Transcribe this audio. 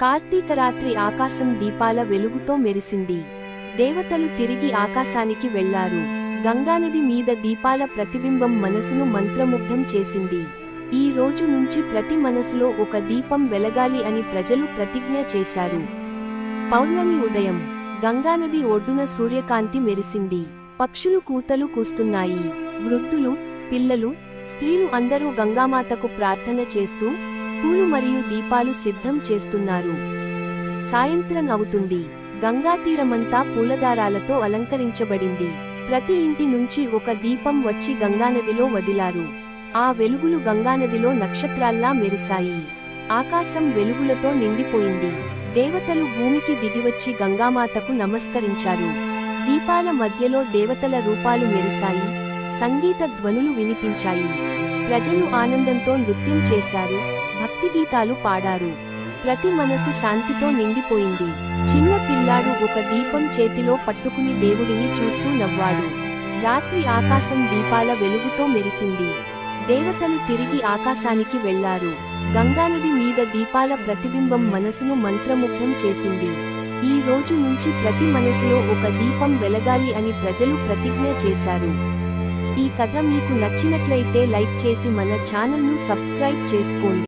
కార్తీక రాత్రి ఆకాశం దీపాల వెలుగుతో మెరిసింది. దేవతలు తిరిగి ఆకాశానికి వెళ్ళారు గంగానది మీద దీపాల ప్రతిబింబం మనసును మంత్రముగ్ధం చేసింది. ఈ రోజు నుంచి ప్రతి మనసులో ఒక దీపం వెలగాలి అని ప్రజలు ప్రతిజ్ఞ చేశారు. పౌర్ణమి ఉదయం గంగానది ఒడ్డున సూర్యకాంతి మెరిసింది. పక్షులు కూతలు కూస్తున్నాయి. వృద్ధులు పిల్లలు స్త్రీలు అందరూ గంగామాతకు ప్రార్థన చేస్తూ పూలు మరియు దీపాలు సిద్ధం చేస్తున్నారు. సాయంత్రం అవుతుంది. గంగా తీరమంతా పూలదారాలతో అలంకరించబడింది. ప్రతి ఇంటి నుంచి ఒక దీపం వచ్చి గంగానదిలో వదిలారు. ఆ వెలుగులు గంగానదిలో నక్షత్రాల్లా మెరిశాయి. ఆకాశం వెలుగులతో నిండిపోయింది. దేవతలు భూమికి దిగివచ్చి గంగామాతకు నమస్కరించారు. దీపాల మధ్యలో దేవతల రూపాలు మెరిశాయి. సంగీత ధ్వనులు వినిపించాయి. ప్రజలు ఆనందంతో నృత్యం చేశారు. భక్తి గీతాలు పాడారు. ప్రతి మనసు శాంతితో నిండిపోయింది. చిన్న పిల్లాడు ఒక దీపం చేతిలో పట్టుకుని దేవుడిని చూస్తూ నవ్వాడు. రాత్రి ఆకాశం దీపాల వెలుగుతో మెరిసింది. దేవతలు తిరిగి ఆకాశానికి వెళ్ళారు గంగానది మీద దీపాల ప్రతిబింబం మనసును మంత్రముగ్ధం చేసింది. ఈ రోజు నుంచి ప్రతి మనసులో ఒక దీపం వెలగాలి అని ప్రజలు ప్రతిజ్ఞ చేశారు. ఈ కథ మీకు నచ్చినట్లయితే లైక్ చేసి మన ఛానల్ను సబ్స్క్రైబ్ చేసుకోండి.